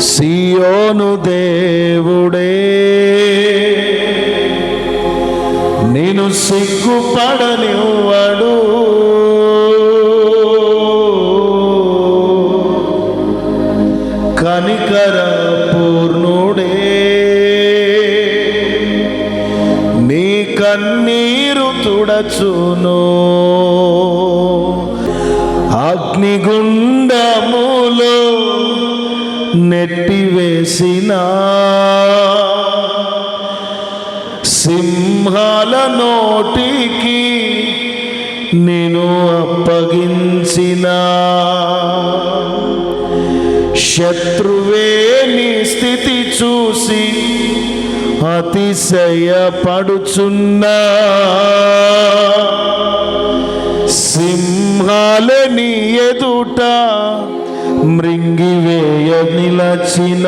సియోను దేవుడే నేను సిగ్గుపడనివ్వడు. కనికర అగ్నిగుండములో నెట్టివేసిన సింహాల నోటికి నేను అప్పగించిన. శత్రువే నీ స్థితి చూసి అతిశయపడుచున్నా. సింహాలని ఎదుట మృంగివేయ నిలచిన.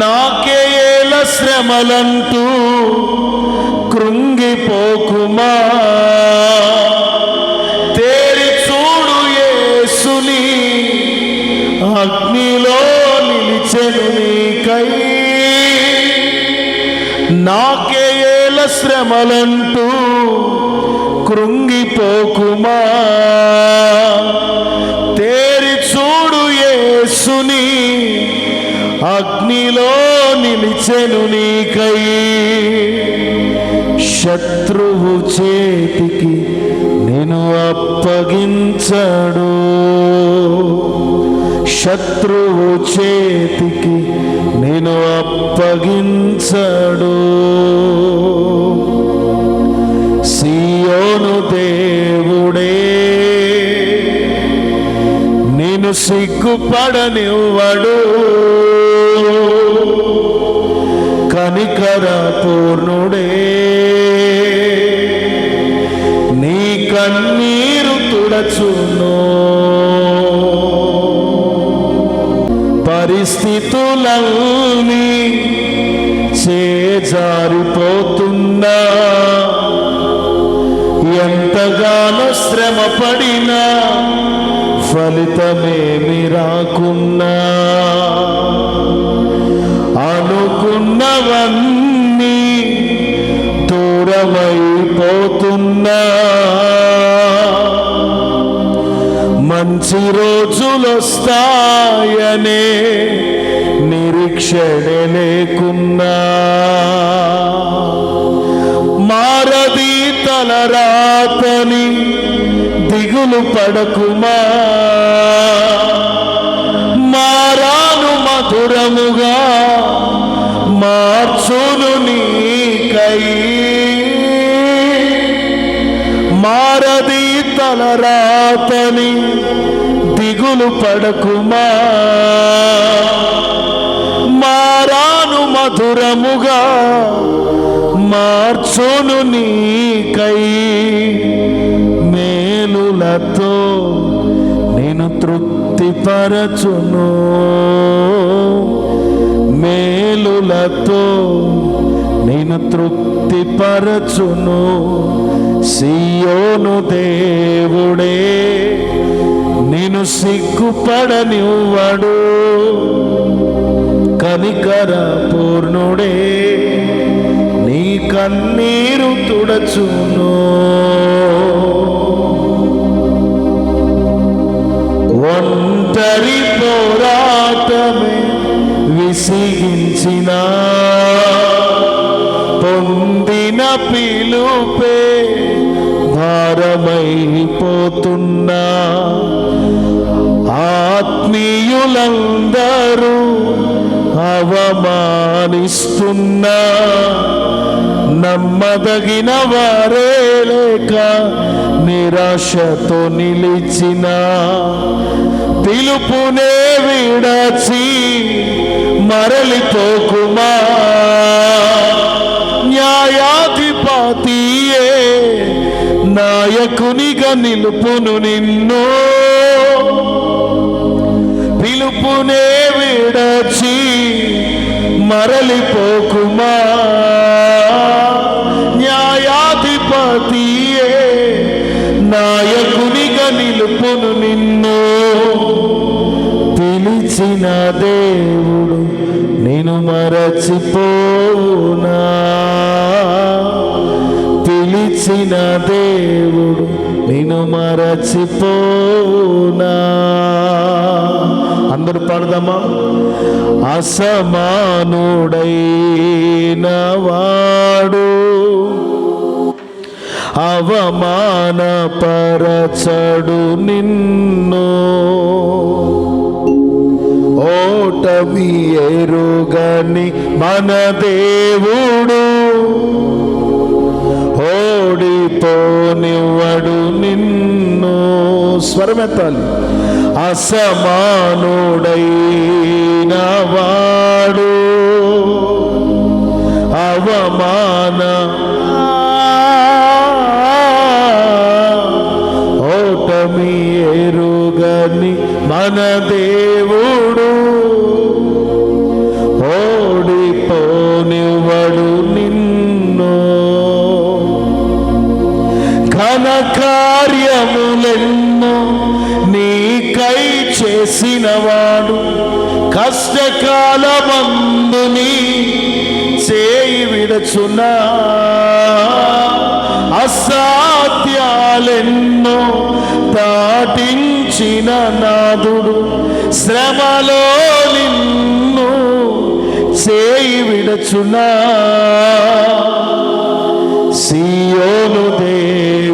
నాకే ఏల శ్రమలంటూ కృంగిపోకుమా? తేరి చూడు యేసుని అగ్నిలో నిలిచెను నీకై. నాకే ఏల శ్రమలంటూ కృంగిపోకుమా? తేరి చూడు యేసుని అగ్నిలో నిలిచెను నీకై. శత్రువు చేతికి నేను అప్పగించడు. శత్రువు చేతికి నేను అప్పగించడు. సిగ్గుపడనివ్వడు కనికర పూర్ణుడే. నీ కన్నీరు తుడచును. పరిస్థితులన్నీ చేజారిపోతున్నా. ఎంతగానో శ్రమ పడినా ఫలితమేమి రాకున్నా అనుకున్నవన్నీ దూరమైపోతున్నా. మంచి రోజులొస్తాయనే నిరీక్షణ లేకున్నా. మారది తలరాతని దిగులు పడకుమా? మారాను మధురముగా మార్చును నీకై మారది తలరాతని దిగులు పడకుమా? మారాను మధురముగా మార్చును నీకై మేలులతో నేను తృప్తిపరచును. మేలులతో నేను తృప్తిపరచును. సియోను దేవుడే నేను సిగ్గుపడనివ్వడు. కనికర పూర్ణుడే నీ కన్నీరు తుడచును. విసిగించిన పొందిన పిలుపే భారమైపోతున్నా ఆత్మీయులందరూ అవమానిస్తున్నా నమ్మదగిన వారే లేక నిరాశతో నిలిచిన పిలుపునే విడచి మరలిపోకుమా? న్యాయాధిపతియే నాయకునిగా నిలుపును నిన్ను. పిలుపునే విడచి మరలిపోకుమా? న్యాయాధిపతియే నిన్ను. పిలిచినదే దేవుడు నేను మరచిపోనా పిలిచిన దేవుడు నేను మరచిపోనా అందరూ పాడదామా? అసమానుడైన వాడు అవమానపరచడు నిన్ను. ఓటమి ఎరుగని మన దేవుడు. ఓడిపోనివ్వడు నిన్ను. స్వరమెత్తాలి. అసమానుడైన వాడు. అవమాన కార్యములెన్నో నీకై చేసినవాడు కష్టకాలమందుని చేయి విడచునా. అసాధ్యాలెన్నో దాటించిన నాదుడు శ్రమలో నిన్ను చేయి విడచునా. సియోను దేవుడే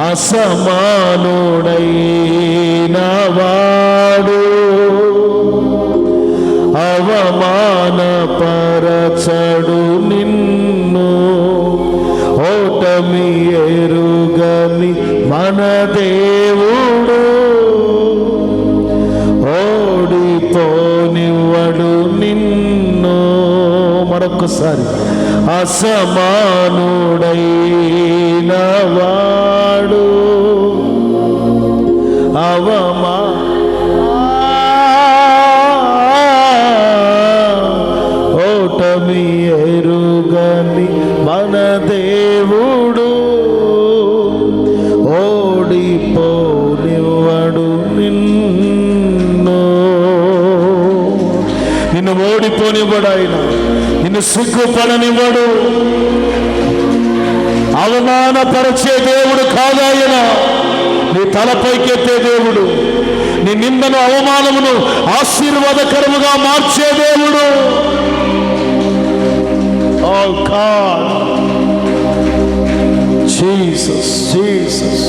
అసమానుడైన వాడు. మరొకసారి అసమానుడైన వాడు అవమా. ఓటమి ఎరుగని మన దేవుడు ఓడిపోనివ్వడు నిన్ను. నిన్ను ఓడిపోనివ్వడు ఆయన. నిన్ను సిగ్గుపడనివ్వడు. అవమానపరిచే దేవుడు కాదాయన నీ తలపైకెత్తే దేవుడు. నీ నిందను అవమానమును ఆశీర్వాదకరముగా మార్చే దేవుడు. Oh Jesus Jesus